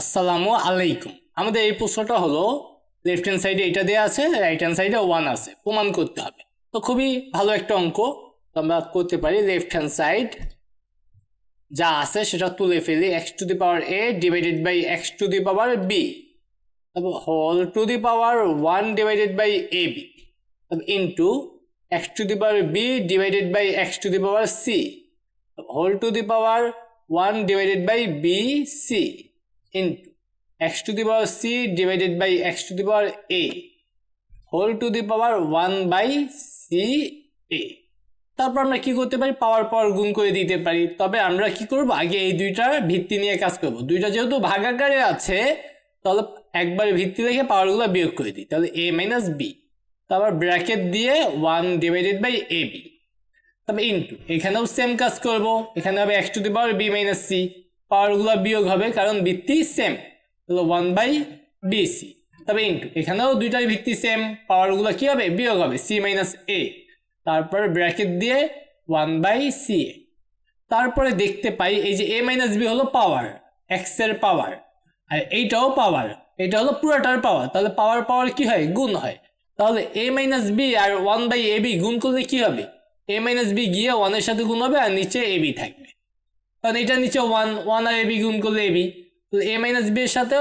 আসসালামু আলাইকুম। আমাদের এই প্রশ্নটা হলো লেফট হ্যান্ড সাইডে এটা দেওয়া আছে রাইট হ্যান্ড সাইডে ওয়ান আছে। প্রমাণ করতে হবে। তো খুবই ভালো একটা অঙ্ক। আমরা করতে পারি লেফট হ্যান্ড সাইড যা আছে সেটা তুলে ফেলি x to the power a divided by x to the power b তারপর whole to the power one divided by a b তারপর into x to the power b divided by x to the power c whole to the power one divided by b c into x to the power c divided by x to the power a whole to the power 1 by c a তারপর আমরা কি করতে পারি? পাওয়ার পাওয়ার গুণ করে দিতে পারি। তবে আমরা কি করব? আগে এই দুইটার ভিত্তি নিয়ে কাজ করব। দুইটা যেহেতু ভাগাকারে আছে, তাহলে একবার ভিত্তি রেখে পাওয়ারগুলো বিয়োগ করে দিই। তাহলে a মাইনাস বি তারপর ব্র্যাকেট দিয়ে one divided by a b তবে ইন্টু এখানেও সেম কাজ করব। এখানে হবে x to the power b minus c পাওয়ারগুলো বিয়োগ হবে, কারণ ভিত্তি সেম হলো ওয়ান বাই বি সি তবে ইন্টু এখানেও দুইটার ভিত্তি সেম পাওয়ারগুলো কি হবে? বিয়োগ হবে সি মাইনাস এ তারপর ব্র্যাকেট দিয়ে ওয়ান বাই সি এ। তারপরে দেখতে পাই, এই যে এ মাইনাস বি হলো পাওয়ার এক্সের পাওয়ার আর এইটাও পাওয়ার এটা হলো পুরোটার পাওয়ার তাহলে পাওয়ার পাওয়ার কি হয়? গুণ হয়। তাহলে এ মাইনাস বি আর ওয়ান বাই এ বি গুণ করলে কি হবে? এ মাইনাস বি গিয়ে ওয়ানের সাথে গুণ হবে, আর নিচে এ বি থাকবে। কারণ এটা নিচে ওয়ান ওয়ান আর এবি গুণ করলে এবি তো এ মাইনাস বি এর সাথে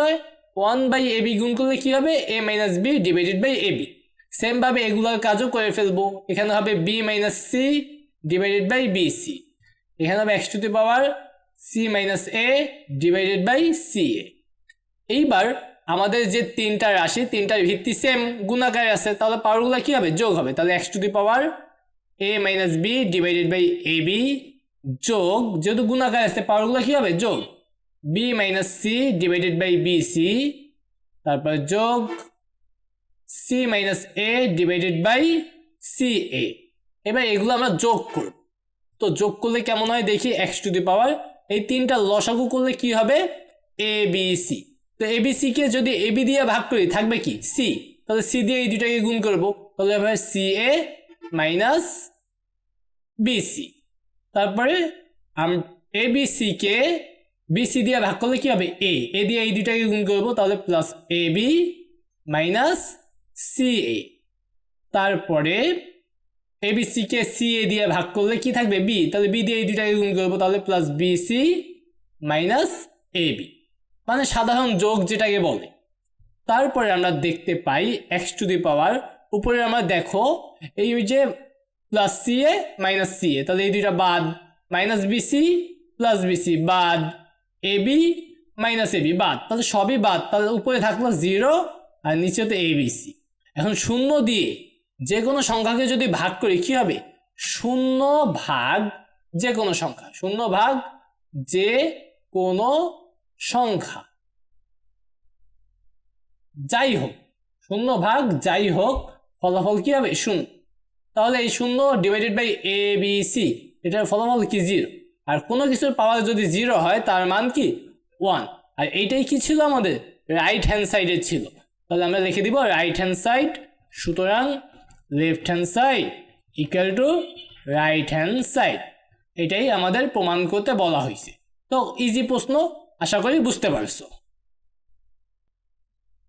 ওয়ান বাই এবি গুণ করলে কি হবে? A minus b divided by a b সেমভাবে এগুলোর কাজও করে ফেলব। এখানে হবে b minus c divided by b c এখানে হবে x to the power c minus a divided by c a এইবার আমাদের যে তিনটা রাশি, তিনটার ভিত্তি সেম গুণাকারে আছে, তাহলে পাওয়ারগুলো কি হবে? যোগ হবে। তাহলে X to the power A minus B divided by A B যোগ যেহেতু গুণাকার আসছে পাওয়ারগুলো কি হবে? যোগ। B minus C divided by B C তারপর যোগ C minus A divided by C A এবার এগুলো আমরা যোগ করব। তো যোগ করলে কেমন হয়? দেখি এক্স টু দি পাওয়ার এই তিনটা লসাগু করলে কি হবে? এ বি সি তো এ বি কে যদি এ বি দিয়ে ভাগ করি, থাকবে কি? সি তাহলে সি দিয়ে এই দুটাকে গুণ করব। তাহলে হবে সি এ মাইনাস বিসি তারপরে এ বি সি কে বিসি দিয়ে ভাগ করলে কি হবে? এ এ দিয়ে এই দুটাকে গুণ করব, তাহলে plus A B minus C A তারপরে এ বি সি কে সি এ দিয়ে ভাগ করলে কি থাকবে? বি তাহলে বি দিয়ে এই দুটাকে গুণ করব, তাহলে plus B C minus A B মানে সাধারণ যোগ যেটাকে বলে। তারপরে আমরা দেখতে পাই এক্স টু দি পাওয়ার উপরে আমরা দেখো, এই যে plus C A minus C A তাহলে এই দুইটা বাদ। মাইনাস বিসি প্লাস বিসি বাদ। A B minus A B বাদ। তাহলে সবই বাদ। তাহলে উপরে থাকল জিরো আর নিচে তো এ বি সি এখন শূন্য দিয়ে যে কোনো সংখ্যাকে যদি ভাগ করি, কি হবে? শূন্য ভাগ যে কোনো সংখ্যা। শূন্য ভাগ যে কোনো সংখ্যা। যাই হোক, শূন্য ভাগ যাই হোক, ফলাফল কি হবে? শূন্য। তাহলে এই শূন্য divided by A B C এটার ফলাফল কি জিরো আর কোনো কিছুর পাওয়ার যদি জিরো হয়, তার মান কি? ওয়ান আর এইটাই কি ছিল আমাদের? রাইট হ্যান্ড সাইডে ছিল। তাহলে আমরা লিখে দিব রাইট হ্যান্ড সাইড সুতরাং left hand side equal to right hand side এটাই আমাদের প্রমাণ করতে বলা হয়েছে। তো ইজি প্রশ্ন, আশা করি বুঝতে পারছ।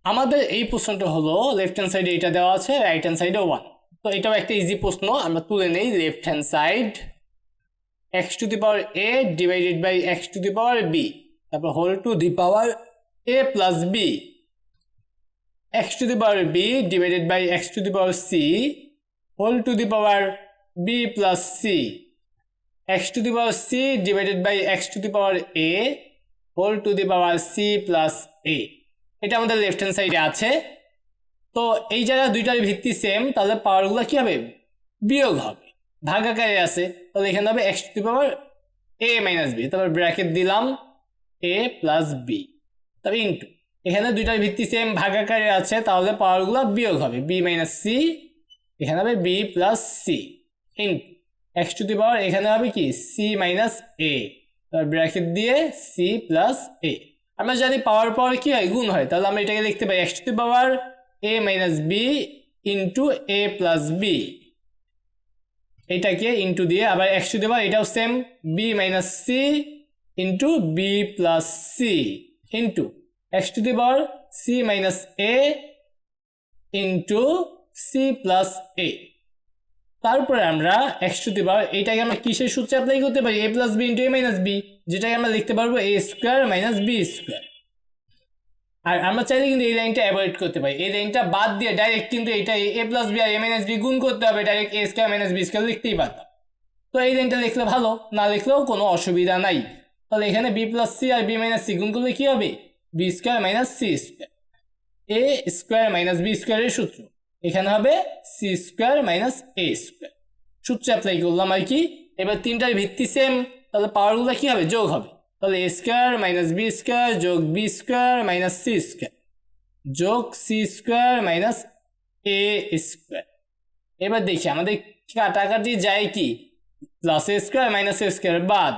আমাদের এই প্রশ্নটা হলো লেফট হ্যান্ড সাইডে এটা দেওয়া আছে রাইট হ্যান্ড সাইডে ওয়ান তো এটাও একটা ইজি প্রশ্ন, আমরা তুলে নেই left hand side X to the power A divided by X to the power B তারপর whole to the power A plus B X to the power B divided by X to the power C whole to the power B plus C X to the power C divided by X to the power A whole to the power C plus A এটা আমাদের left hand সাইডে আছে। তো এই জায়গায় দুইটার ভিত্তি same তাহলে পাওয়ারগুলো কী হবে? বিয়োগ হবে। ভাগাকারে আছে, তাহলে এখানে হবে X to power A minus B তারপর ব্র্যাকেট দিলাম এ প্লাস বি তবে ইন্টু এখানে দুইটার ভিত্তি সেম ভাগাকারে আছে, তাহলে পাওয়ারগুলো বিয়োগ হবে। বি মাইনাস সি এখানে হবে B plus C into X to the power এখানে হবে কি? সি মাইনাস এ তারপর ব্র্যাকেট দিয়ে সি প্লাস এ আমরা জানি পাওয়ার পাওয়ার কি হয়? গুণ হয়। তাহলে আমরা এটাকে লিখতে পাই X to the power A minus B into A plus B এটাকে ইন্টু দিয়ে আবার এক্স টু দি পাওয়ার এটাও same B minus C into B plus C into X to the C minus A into C plus A তারপরে আমরা x to দি এইটাকে আমরা কিসের সূত্রে অ্যাপ্লাই করতে পারি? A plus B into A minus B যেটাকে আমরা লিখতে পারব A square minus B square আর আমরা চাইলে কিন্তু এই লাইনটা অ্যাভয়েড করতে পারি। এই লাইনটা বাদ দিয়ে ডাইরেক্ট কিন্তু এটা এ প্লাস বি আর এ মাইনাস বি গুণ করতে হবে direct A square minus B square লিখতেই পারতাম। তো এই লাইনটা লিখলে ভালো, না লিখলেও কোনো অসুবিধা নাই। তাহলে এখানে বি প্লাস সি আর বি মাইনাস সি গুণ করলে কি হবে? B square minus C square A square minus B স্কোয়ারের সূত্র। এখানে হবে C square minus A square সূত্র অ্যাপ্লাই করলাম আর কি। এবার তিনটার ভিত্তি সেম তাহলে পাওয়ারগুলো কি হবে? যোগ হবে। তাহলে A square minus B square যোগ B square minus C square যোগ C square minus A square এবার দেখি, আমাদের কাটাকাটি যায় কি? Plus A square minus A square বাদ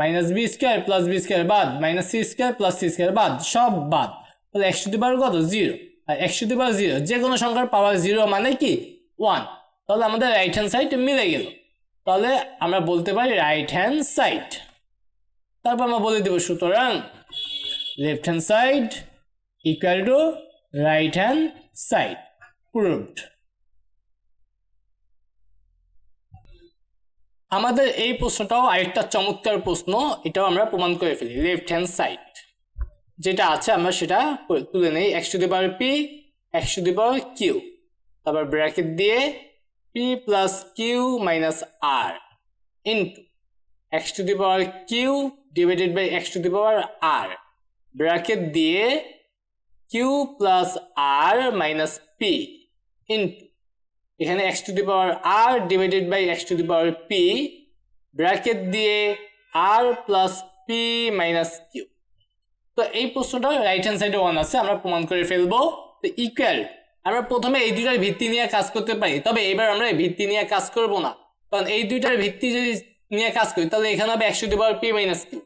minus B square plus B square বাদ minus C square plus C square বাদ, সব বাদ। তাহলে একশো পাওয়ার কত? জিরো আর একশো পাওয়ার জিরো যে কোনো সংখ্যার পাওয়ার জিরো মানে কি? ওয়ান তাহলে আমাদের রাইট হ্যান্ড সাইড মিলে গেল। তাহলে আমরা বলতে পারি রাইট হ্যান্ড সাইড তারপর আমরা বলে দেবো সুতরাং left hand side equal to right hand side proved আমাদের এই প্রশ্নটাও আরেকটা চমৎকার প্রশ্ন, এটাও আমরা প্রমাণ করে ফেলি। লেফট হ্যান্ড সাইড যেটা আছে আমরা সেটা তুলে নেই। X to the power P X to the power Q তারপর ব্র্যাকেট দিয়ে P plus Q minus R into X to the power Q divided by X to the power R bracket দিয়ে Q plus R minus P into এখানে X to the power R divided by X to the power P bracket দিয়ে R plus P minus Q তো এই প্রশ্নটা right hand সাইডে one আছে, আমরা প্রমাণ করে ফেলব। তো ইকুয়াল আমরা প্রথমে এই দুইটার ভিত্তি নিয়ে কাজ করতে পারি, তবে এবার আমরা ভিত্তি নিয়ে কাজ করব না। কারণ এই দুইটার ভিত্তি যদি নিয়ে কাজ করি। তাহলে এখানে হবে একশো to power P minus Q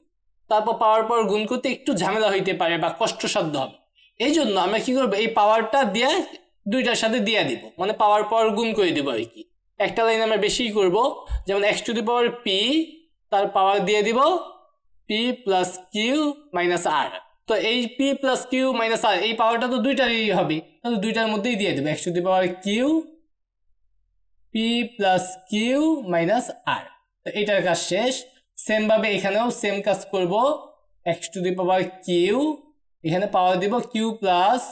তারপর পাওয়ার পর গুণ করতে একটু ঝামেলা হইতে পারে বা কষ্টসাধ্য হবে। এই জন্য আমরা কি করব, এই পাওয়ারটা দিয়ে দুইটার সাথে দিয়ে দিব। মানে পাওয়ার পর গুণ করে দিব আর কি। একটা লাইন আমরা বেশি করব, যেমন X to the power P তার পাওয়ার দিয়ে দিব P plus Q minus R তো এই P plus Q minus R এই পাওয়ারটা তো দুইটারই হবে। তাহলে দুইটার মধ্যেই দিয়ে দেবো। X to the power Q P plus Q minus R তো এটার কাজ শেষ। সেম ভাবে এখানেও সেম কাজ করব। X to the power Q এখানে পাওয়ার দিব Q plus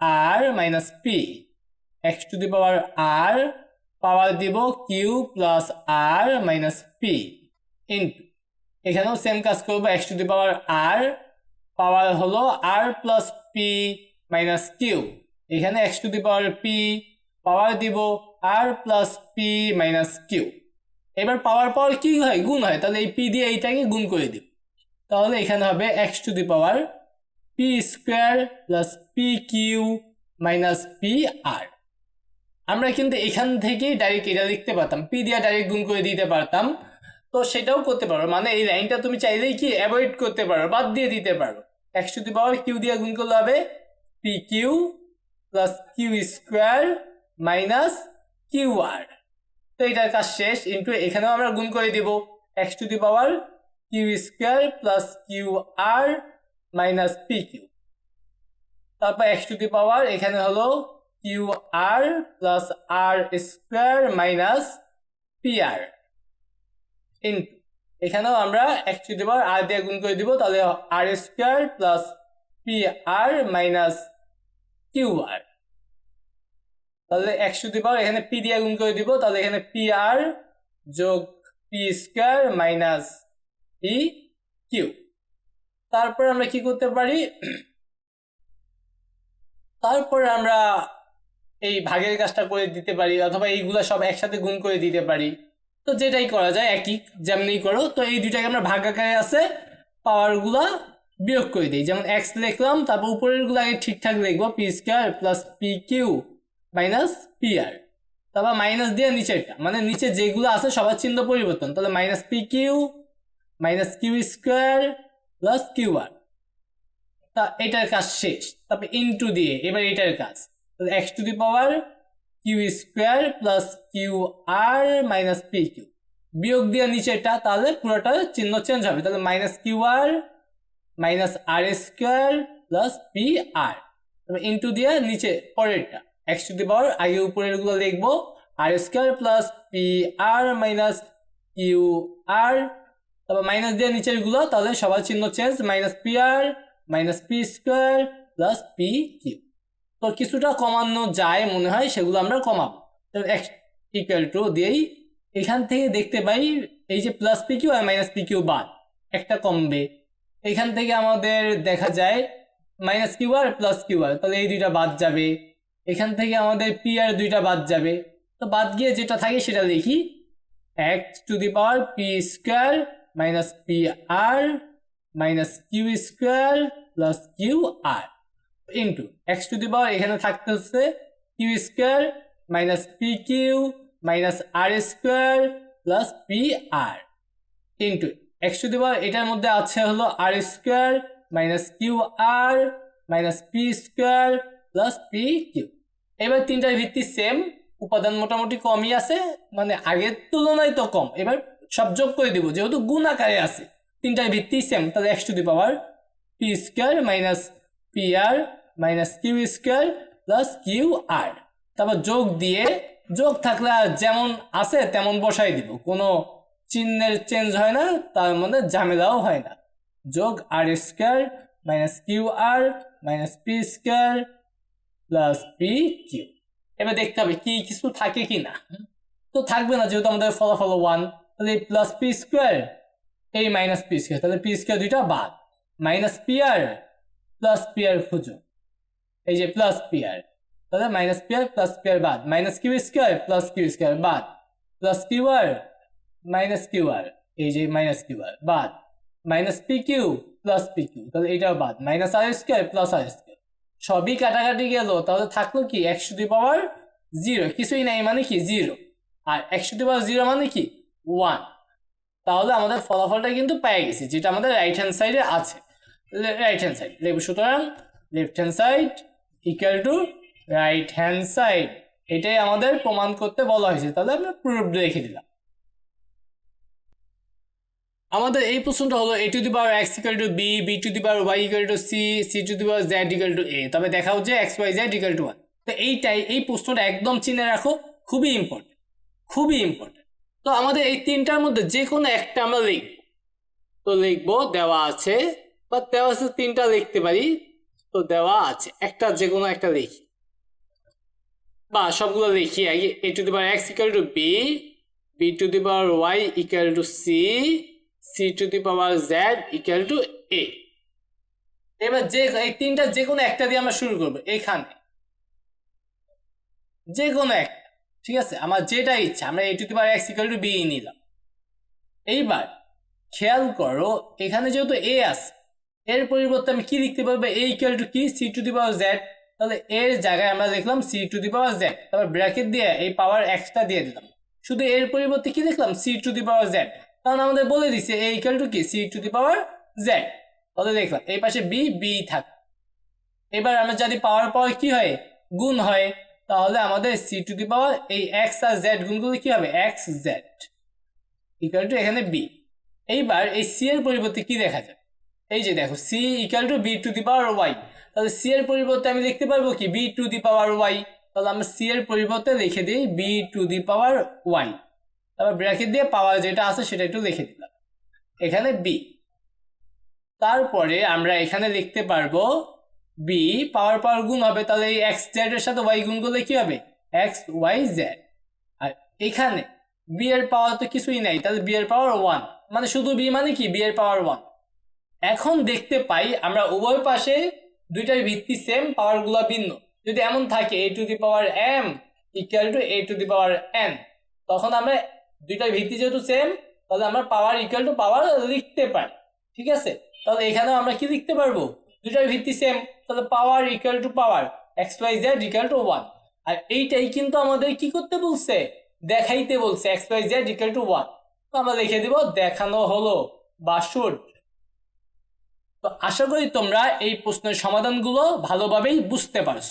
R minus P X to the power R power দিব Q plus R minus P into এখানেও সেম কাজ করব। X to the power R power হলো R plus P minus Q এখানে X to the power P power দিব R plus P minus Q এবার power পাওয়ার কি হয়? গুণ হয়। তাহলে এই পি দিয়ে এইটাকে গুণ করে দিব। তাহলে এখানে হবে X to the power P square plus P Q minus P R আমরা কিন্তু এখান থেকেই ডাইরেক্ট এটা লিখতে পারতাম। পি দিয়ে ডাইরেক্ট গুণ করে দিতে পারতাম। তো সেটাও করতে পারো। মানে এই লাইনটা তুমি চাইলেই কি অ্যাভয়েড করতে পারো, বাদ দিয়ে দিতে পারো। X to the power Q দিয়ে গুণ করলে হবে P Q plus Q square minus Q R তো এটার কাজ শেষ ইন্টু এখানেও আমরা গুণ করে দিব। X to the power Q square plus Q R minus P Q তারপর এক্স টু দি পাওয়ার এখানে হলো Q R plus R square minus P R into এখানেও আমরা এক্স টু দি পাওয়ার আর দিয়ে গুণ করে দিব, তাহলে R square plus P R minus Q R তাহলে একশো টু দি পাওয়ার এখানে পি দিয়ে গুণ করে দিব, তাহলে এখানে পি আর যোগ P square minus P Q তারপর আমরা কি করতে পারি? তারপর আমরা এই ভাগের কাজটা করে দিতে পারি, অথবা এইগুলা সব একসাথে গুণ করে দিতে পারি। তো যেটাই করা যায়, একই যেমনি করো, তো এই দুইটাকে আমরা ভাগ আকারে আছে পাওয়ারগুলা বিয়োগ করে দিই। যেমন এক্স লিখলাম, তারপর উপরেরগুলো আগে ঠিকঠাক লিখব P square plus P Q minus P R তারপর মাইনাস দিয়ে নিচেরটা মানে নিচে যেগুলো আছে সবার চিহ্ন পরিবর্তন। তাহলে minus P Q minus Q square plus Q R তা এটার কাজ শেষ। তারপর ইনটু দিয়ে, এবার এটার কাজ। তাহলে X to the power Q square plus Q R minus P Q বিয়োগ দিয়ে নিচেটা তাহলে পুরোটা চিহ্ন চেঞ্জ হবে। তাহলে minus Q R minus R square plus P R তারপর ইন্টু দিয়ে নিচে পরেরটা। এক্স টু দি পাওয়ার আগে উপরেরগুলো লিখব R square plus P R minus Q R তারপর মাইনাস দিয়ে নিচেরগুলো, তাহলে সবার চিহ্ন change minus P R minus P square plus P Q তো কিছুটা কমানো যায় মনে হয়, সেগুলো আমরা কমাবো। এক্স ইকুয়াল টু দিয়েই এখান থেকে দেখতে পাই, এই যে প্লাস পি কিউ আর মাইনাস পি কিউ বাদ একটা কমবে। এখান থেকে আমাদের দেখা যায় minus Q R plus Q R তাহলে এই দুইটা বাদ যাবে। এখান থেকে আমাদের পি আর দুইটা বাদ যাবে। তো বাদ গিয়ে যেটা থাকে সেটা লিখি X to the power P square minus P R minus Q square plus Q R into X to the power এখানে থাকতে হচ্ছে Q square minus P Q minus R square plus P R into X to the power এটার মধ্যে আছে হলো R square minus Q R minus P square plus P Q এবার তিনটার ভিত্তি সেম উপাদান মোটামুটি কমই আছে মানে আগের তুলনায় তো কম। এবার সব যোগ করে দিব, যেহেতু গুণ আকারে আছে, তিনটার ভিত্তি সেম তাহলে X to the power P square minus P R minus Q square plus Q R তারপর যোগ দিয়ে, যোগ থাকলে যেমন আছে তেমন বসাই দিব, কোনো চিহ্নের চেঞ্জ হয় না, তার মধ্যে ঝামেলাও হয় না। যোগ R square minus Q R minus P square plus P Q. এবার দেখতে হবে কি, কিছু থাকে কি না। তো থাকবে না যেহেতু আমাদের ফলাফল ওয়ান তাহলে প্লাস পি স্কোয়ার এই মাইনাস পি স্কোয়ার তাহলে পি স্কোয়ার দুইটা বাদ। Minus P R plus P R খুঁজো। এই যে প্লাস পি আর তাহলে minus P R plus P R বাদ। Minus Q square plus Q square বাদ। Plus Q R minus Q R এই যে মাইনাস কিউ আর বাদ। Minus P Q plus P Q তাহলে এটাও বাদ। Minus R square plus R square সবই কাটাকাটি গেল, তাহলে থাকল কি? একশো দুই পাওয়ার জিরো কিছুই নাই মানে কি? জিরো আর একশো দুই পাওয়ার জিরো মানে কি? ওয়ান তাহলে আমাদের ফলাফলটা কিন্তু পেয়ে গেছি, যেটা আমাদের রাইট হ্যান্ড সাইডে আছে। রাইট হ্যান্ড সাইড লেবু সুতরাং left hand side equal to right hand side এটাই আমাদের প্রমাণ করতে বলা হয়েছে। তাহলে আমরা প্রুফ রেখে দিলাম। আমাদের এই প্রশ্নটা হলো A to the power X equal to B B to the power Y equal to C C to the power Z equal to A তবে দেখা হচ্ছে X Y Z equal to one তো এইটাই, এই প্রশ্নটা একদম চিনে রাখো, খুবই ইম্পর্টেন্ট খুবই ইম্পর্টেন্ট তো আমাদের এই তিনটার মধ্যে যে কোনো একটা আমরা লিখব। তো লিখব, দেওয়া আছে, বা দেওয়া আছে তিনটা লিখতে পারি, তো দেওয়া আছে। একটা যে কোনো একটা লিখি। বা সবগুলো লিখি আগে A to the power X equal to B B to the power Y equal to C C to the power Z equal to A এবার যে, এই তিনটা যে কোনো একটা দিয়ে আমরা শুরু করব, এখানে। যে কোনো একটা, ঠিক আছে? আমার যেটা ইচ্ছা, আমরা A to the power X equal to B নিলাম। এইবার খেয়াল করো, এখানে যেহেতু এ আছে, এর পরিবর্তে আমি কি লিখতে পারব? এ ইকুয়াল টু কি? C to the power Z তাহলে এর জায়গায় আমরা লিখলাম C to the power Z তারপর ব্র্যাকেট দিয়ে এই পাওয়ার এক্সটা দিয়ে দিলাম। শুধু এর পরিবর্তে কি লিখলাম C to the power Z কারণ আমাদের বলে দিছে এ ইকুয়াল টু কি? C to the power Z তাহলে দেখলাম, এই পাশে বি বি থাক। এবার আমরা যদি পাওয়ার পাওয়ার কি হয়? গুণ হয়, তাহলে আমাদের সি টু দি পাওয়ার এই এক্স আর জেড গুণগুলো কি হবে? এক্স জেড ইকুয়াল টু এখানে বি এইবার এই সি এর পরিবর্তে কি দেখা যায় এই যে দেখো C equal to B to the power Y তাহলে সি এর পরিবর্তে আমি লিখতে পারব কি? B to the power Y তাহলে আমরা সি এর পরিবর্তে লিখে দিই B to the power Y তারপর ব্র্যাকেট দিয়ে পাওয়ার যেটা আছে সেটা একটু লিখে দিলাম। এখানে বি তারপরে আমরা এখানে লিখতে পারব বি পাওয়ার পাওয়ার গুণ হবে তাহলে এই এক্স জেড এর সাথে ওয়াই গুণ করলে কি হবে? এক্স ওয়াই জেড আর এখানে বি এর পাওয়ার তো কিছুই নাই, তাহলে বি এর পাওয়ার ওয়ান মানে শুধু বি মানে কি? বি এর পাওয়ার ওয়ান এখন দেখতে পাই আমরা উভয় পাশে দুইটার ভিত্তি সেম পাওয়ারগুলা ভিন্ন। যদি এমন থাকে A to the power M equal to A to the power N তখন আমরা দুইটার ভিত্তি যেহেতু সেম তাহলে আমরা পাওয়ার ইকুয়াল টু পাওয়ার লিখতে পারি। ঠিক আছে? তাহলে এখানেও আমরা কি লিখতে পারব? দুইটার ভিত্তি সেম তাহলে power equal to power X Y Z equal to one আর এইটাই কিন্তু আমাদের কি করতে বলছে? দেখাইতে বলছে X Y Z equal to one তো আমরা লিখে দিব, দেখানো হলো বা শুড তো আশা করি তোমরা এই প্রশ্নের সমাধানগুলো ভালোভাবেই বুঝতে পারছ।